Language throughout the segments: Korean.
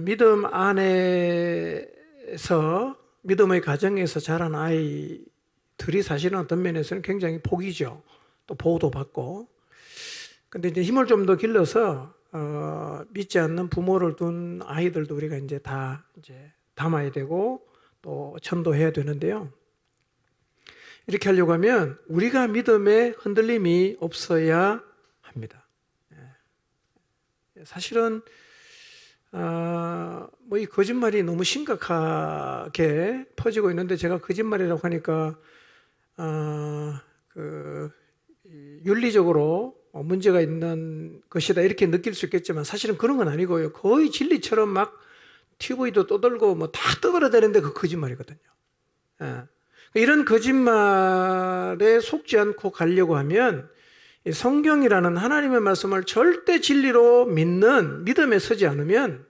믿음 안에서 믿음의 가정에서 자란 아이들이 사실은 어떤 면에서는 굉장히 복이죠. 또 보호도 받고. 근데 이제 힘을 좀 더 길러서 어, 믿지 않는 부모를 둔 아이들도 우리가 이제 다 이제 담아야 되고 또 전도해야 되는데요. 이렇게 하려고 하면 우리가 믿음에 흔들림이 없어야 합니다. 예. 사실은 아, 뭐 이 거짓말이 너무 심각하게 퍼지고 있는데 제가 거짓말이라고 하니까 아, 그 이, 윤리적으로 어, 문제가 있는 것이다 이렇게 느낄 수 있겠지만 사실은 그런 건 아니고요. 거의 진리처럼 막 TV도 떠들고 뭐 다 떠들어대는데 그 거짓말이거든요. 예. 이런 거짓말에 속지 않고 가려고 하면 이 성경이라는 하나님의 말씀을 절대 진리로 믿는 믿음에 서지 않으면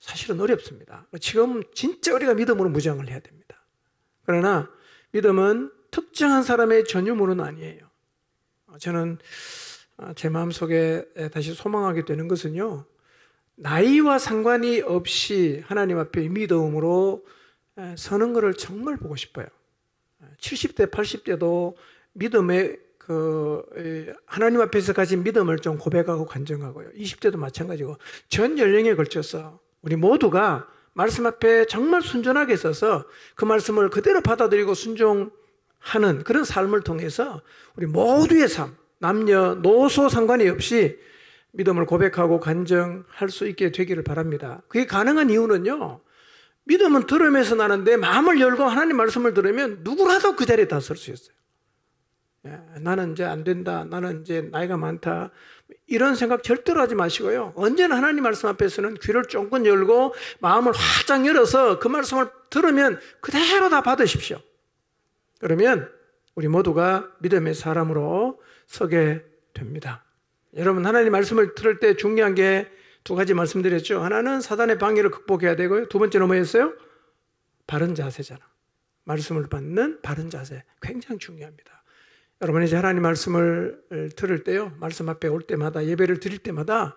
사실은 어렵습니다. 지금 진짜 우리가 믿음으로 무장을 해야 됩니다. 그러나 믿음은 특정한 사람의 전유물은 아니에요. 저는 제 마음속에 다시 소망하게 되는 것은요. 나이와 상관이 없이 하나님 앞에 믿음으로 서는 것을 정말 보고 싶어요. 70대, 80대도 믿음의 그 하나님 앞에서 가진 믿음을 좀 고백하고 간증하고요. 20대도 마찬가지고 전 연령에 걸쳐서 우리 모두가 말씀 앞에 정말 순전하게 서서 그 말씀을 그대로 받아들이고 순종하는 그런 삶을 통해서 우리 모두의 삶, 남녀, 노소 상관이 없이 믿음을 고백하고 간증할 수 있게 되기를 바랍니다. 그게 가능한 이유는요. 믿음은 들으면서 나는데 마음을 열고 하나님 말씀을 들으면 누구라도 그 자리에 다 설 수 있어요. 예, 나는 이제 안 된다. 나는 이제 나이가 많다. 이런 생각 절대로 하지 마시고요. 언제나 하나님 말씀 앞에서는 귀를 쫑긋 열고 마음을 활짝 열어서 그 말씀을 들으면 그대로 다 받으십시오. 그러면 우리 모두가 믿음의 사람으로 서게 됩니다. 여러분 하나님 말씀을 들을 때 중요한 게 두 가지 말씀드렸죠. 하나는 사단의 방해를 극복해야 되고요. 두 번째는 뭐였어요? 바른 자세잖아. 말씀을 받는 바른 자세. 굉장히 중요합니다. 여러분 이제 하나님 말씀을 들을 때요. 말씀 앞에 올 때마다 예배를 드릴 때마다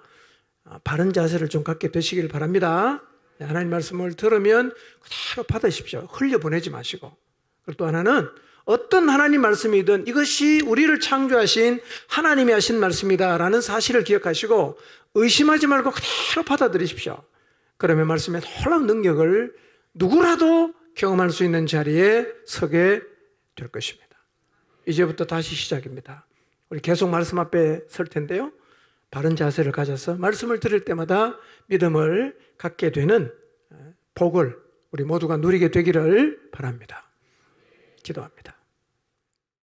바른 자세를 좀 갖게 되시길 바랍니다. 하나님 말씀을 들으면 그대로 받으십시오. 흘려 보내지 마시고. 그리고 또 하나는 어떤 하나님 말씀이든 이것이 우리를 창조하신 하나님이 하신 말씀이다라는 사실을 기억하시고 의심하지 말고 그대로 받아들이십시오. 그러면 말씀의 놀라운 능력을 누구라도 경험할 수 있는 자리에 서게 될 것입니다. 이제부터 다시 시작입니다. 우리 계속 말씀 앞에 설 텐데요. 바른 자세를 가져서 말씀을 들을 때마다 믿음을 갖게 되는 복을 우리 모두가 누리게 되기를 바랍니다. 기도합니다.